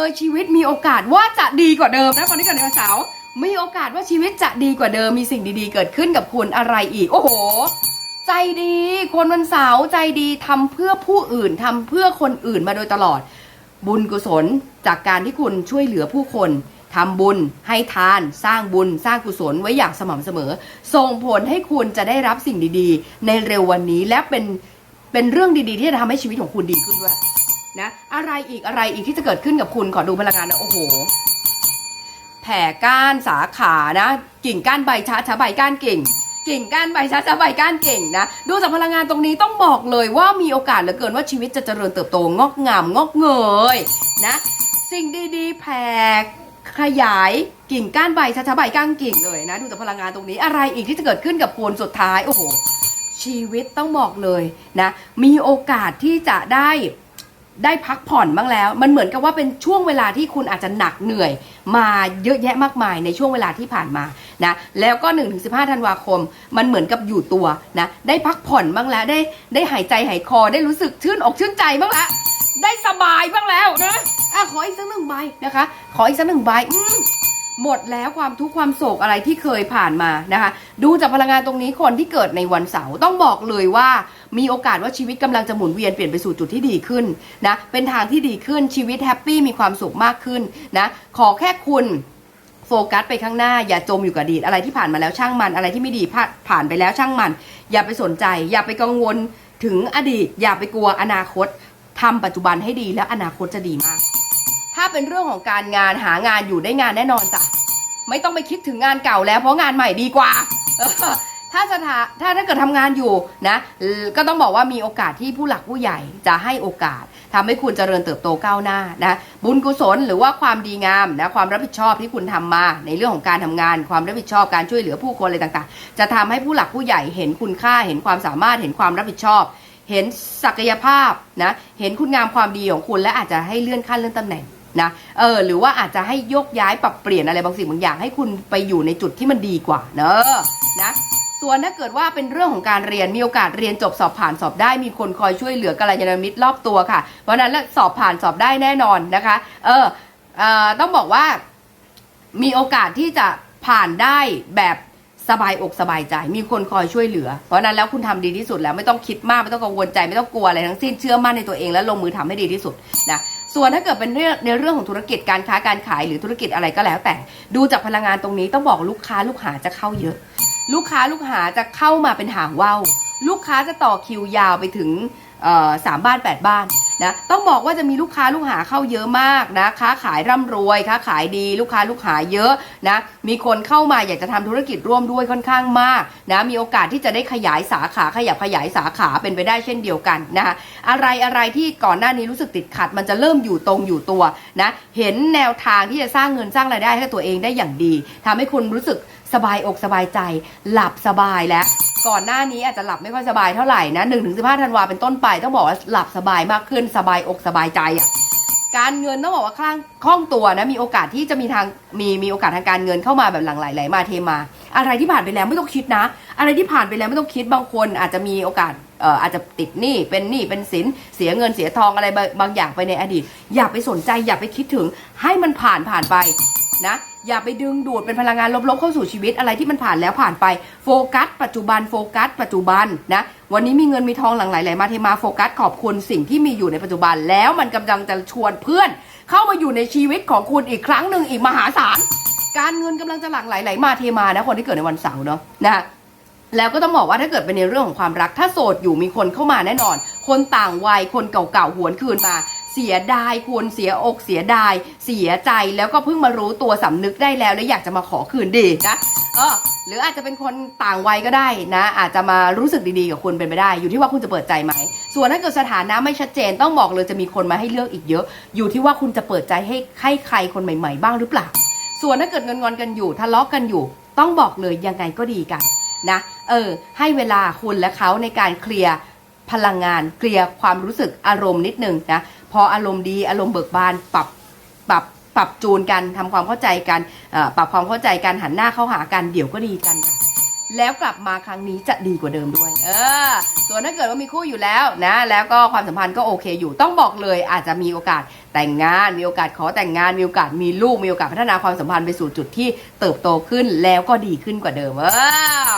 เลยชีวิตมีโอกาสว่าจะดีกว่าเดิมนะคนที่เกิดในวันเสาร์มีโอกาสว่าชีวิตจะดีกว่าเดิมมีสิ่งดีๆ เกิดขึ้นกับคุณอะไรอีก โอ้โห ใจดี คนวันเสาร์ใจดีทำเพื่อผู้อื่นทำเพื่อคนอื่นมาโดยตลอด บุญกุศลจากการที่คุณช่วยเหลือผู้คนทำบุญให้ทานสร้างบุญสร้างกุศลไว้อย่างสม่ำเสมอ ส่งผลให้คุณจะได้รับสิ่งดีๆ ในเร็ววันนี้และเป็นเป็นเรื่องดีๆ ที่จะทำให้ชีวิตของคุณดีขึ้นด้วย นะอะไรอีกอะไรอีกที่จะเกิดขึ้นกับคุณขอดูพลังงานนะโอ้โห แผ่ก้านสาขานะ กิ่งก้านใบช้าช้าใบก้านกิ่ง กิ่งก้านใบช้าช้าใบก้านเก่งนะดูจากพลังงานตรงนี้ต้องบอกเลยว่ามีโอกาสเหลือเกินว่าชีวิตจะเจริญเติบโตงอกงามงอกเงยนะสิ่งดีๆ แผ่ขยายกิ่งก้านใบช้าช้าใบก้านกิ่งเลยนะ ดูจากพลังงานตรงนี้อะไรอีกที่จะเกิดขึ้นกับคุณสุดท้ายโอ้โหชีวิตต้องบอกเลยนะ มีโอกาสที่จะได้ ได้พักผ่อนบ้างแล้ว มันเหมือนกับว่าเป็นช่วงเวลาที่คุณอาจจะหนักเหนื่อย มาเยอะแยะมากมายในช่วงเวลาที่ผ่านมานะแล้วก็ 1-15ธันวาคม มันเหมือนกับอยู่ตัวนะได้พักผ่อนบ้างแล้วได้ได้หายใจหายคอได้รู้สึกชื่นอกชื่นใจบ้างแล้วได้สบายบ้างแล้วนะอะขออีกสักหนึ่งใบนะคะ ขออีกสักหนึ่งใบอืม หมดแล้วความทุกข์ความโศกอะไรที่เคยผ่านมานะคะ ดูจากพลังงานตรงนี้คนที่เกิดในวันเสาร์ต้องบอกเลยว่ามีโอกาสว่าชีวิตกำลังจะหมุนเวียนเปลี่ยนไปสู่จุดที่ดีขึ้นนะเป็นทางที่ดีขึ้นชีวิตแฮปปี้มีความสุขมากขึ้นนะขอแค่คุณโฟกัสไปข้างหน้าอย่าจมอยู่กับอดีตอะไรที่ผ่านมาแล้วช่างมันอะไรที่ไม่ดีผ่านผ่านไปแล้วช่างมัน อย่าไปสนใจ อย่าไปกังวลถึงอดีต อย่าไปกลัวอนาคตทำปัจจุบันให้ดีแล้วอนาคตจะดีมาก ถ้าเป็นเรื่องของการงานหางานอยู่ได้งานแน่นอนจ้ะไม่ต้องไปคิดถึงงานเก่าแล้วเพราะงานใหม่ดีกว่าถ้าสถาถ้าถ้าเกิดทำงานอยู่นะก็ต้องบอกว่ามีโอกาสที่ผู้หลักผู้ใหญ่จะให้โอกาสทำให้คุณเจริญเติบโตก้าวหน้านะบุญกุศลหรือว่าความดีงามนะความรับผิดชอบที่คุณทำมา ในเรื่องของการทำงาน ความรับผิดชอบการช่วยเหลือผู้คนอะไรต่างๆ จะทำให้ผู้หลักผู้ใหญ่เห็นคุณค่าเห็นความสามารถเห็นความรับผิดชอบ เห็นศักยภาพนะเห็นคุณงามความดีของคุณและอาจจะให้เลื่อนขั้นเลื่อนตำแหน่ง นะเออหรือว่าอาจจะให้ยกย้ายปรับเปลี่ยนอะไรบางสิ่งบางอย่าง ให้คุณไปอยู่ในจุดที่มันดีกว่าเนอะนะส่วนถ้าเกิดว่าเป็นเรื่องของการเรียนมีโอกาสเรียนจบสอบผ่านสอบได้มีคนคอยช่วยเหลือกัลยาณมิตรรอบตัวค่ะ เพราะนั้นแล้วสอบผ่านสอบได้แน่นอนนะคะ เออเออต้องบอกว่ามีโอกาสที่จะผ่านได้แบบ สบายอกสบายใจ มีคนคอยช่วยเหลือ เพราะนั้นแล้วคุณทำดีที่สุดแล้วไม่ต้องคิดมากไม่ต้องกังวลใจไม่ต้องกลัวอะไรทั้งสิ้นเชื่อมั่นในตัวเองและลงมือทำให้ดีที่สุดนะส่วนถ้าเกิดเป็นเรื่องในเรื่องของธุรกิจการค้าการขายหรือธุรกิจอะไรก็แล้ว แต่ดูจากพลังงานตรงนี้ต้องบอกลูกค้าลูกหาจะเข้าเยอะ ลูกค้าลูกหาจะเข้ามาเป็นหางว่าวลูกค้าจะต่อคิวยาวไปถึงสามบ้านแปดบ้าน นะต้องบอกว่าจะมีลูกค้าลูกหาเข้าเยอะมากนะค้าขายร่ำรวยค้าขายดีลูกค้าลูกหาเยอะนะมีคนเข้ามาอยากจะทำธุรกิจร่วมด้วยค่อนข้างมากนะมีโอกาสที่จะได้ขยายสาขาขยับขยายสาขาเป็นไปได้เช่นเดียวกันนะคะอะไรอะไรที่ก่อนหน้านี้รู้สึกติดขัด มันจะเริ่มอยู่ตรงอยู่ตัวนะเห็นแนวทางที่จะสร้างเงินสร้างรายได้ให้ตัวเองได้อย่างดีทำให้คุณรู้สึกสบายอกสบายใจ หลับสบายแล้ว ก่อนหน้านี้อาจจะหลับไม่ค่อยสบายเท่าไหร่นะหนึ่งถึงสิบห้าธันวาเป็นต้นไปต้องบอกว่าหลับสบายมากขึ้นสบายอกสบายใจอะการเงินต้องบอกว่าคล่องคล่องตัวนะมีโอกาสที่จะมีทางมีมีโอกาสทางการเงินเข้ามาแบบหลั่งไหลไหลมาเทมา อะไรที่ผ่านไปแล้วไม่ต้องคิดนะ อะไรที่ผ่านไปแล้วไม่ต้องคิดบางคนอาจจะมีโอกาส อาจจะติดหนี้เป็นหนี้เป็นสินเสียเงินเสียทองอะไรบางอย่างไปในอดีต อย่าไปสนใจอย่าไปคิดถึงให้มันผ่านผ่านไปนะอย่าไปดึงดูดเป็นพลังงานลบๆเข้าสู่ชีวิตอะไรที่มันผ่านแล้วผ่านไปโฟกัส ปัจจุบันโฟกัส ปัจจุบันนะวันนี้มีเงินมีทองหลั่งไหลไหลมาเทมาโฟกัสขอบคุณสิ่งที่มีอยู่ในปัจจุบัน แล้วมันกำลังจะชวนเพื่อน เข้ามาอยู่ในชีวิตของคุณอีกครั้งหนึ่งอีกมหาศาลการเงินกำลังจะหลั่งไหลไหลมาเทมานะคนที่เกิดในวันเสาร์เนาะนะ แล้วก็ต้องบอกว่าถ้าเกิดเป็นในเรื่องของความรัก ถ้าโสดอยู่มีคนเข้ามาแน่นอน คนต่างวัยคนเก่าๆหวนคืนมาเสียดายควรเสียอกเสียดาย เสียใจแล้วก็เพิ่งมารู้ตัวสำนึกได้แล้ว และอยากจะมาขอคืนดีนะเออหรืออาจจะเป็นคนต่างวัยก็ได้นะ อาจจะมารู้สึกดีๆกับคุณเป็นไปได้ อยู่ที่ว่าคุณจะเปิดใจไหม ส่วนถ้าเกิดสถานะไม่ชัดเจนต้องบอกเลยจะมีคนมาให้เลือกอีกเยอะ อยู่ที่ว่าคุณจะเปิดใจให้ให้ใครคนใหม่ ๆ บ้างหรือเปล่า ส่วนถ้าเกิดงอนๆกันอยู่ทะเลาะกันอยู่ ต้องบอกเลยยังไงก็ดีกัน นะ เออ ให้เวลาคุณและเขาในการเคลียร์พลังงานเคลียร์ความรู้สึกอารมณ์นิดนึงนะพออารมณ์ดีอารมณ์เบิกบานปรับปรับปรับจูนกันทำความเข้าใจกันปรับความเข้าใจกันหันหน้าเข้าหากันเดี๋ยวก็ดีกันจ้ะแล้วกลับมาครั้งนี้จะดีกว่าเดิมด้วย เออ ส่วนถ้าเกิดว่ามีคู่อยู่แล้วนะ แล้วก็ความสัมพันธ์ก็โอเคอยู่ต้องบอกเลย อาจจะมีโอกาสแต่งงาน มีโอกาสขอแต่งงาน มีโอกาสมีลูก มีโอกาสพัฒนาความสัมพันธ์ไปสู่จุดที่เติบโตขึ้นแล้วก็ดีขึ้นกว่าเดิม เออ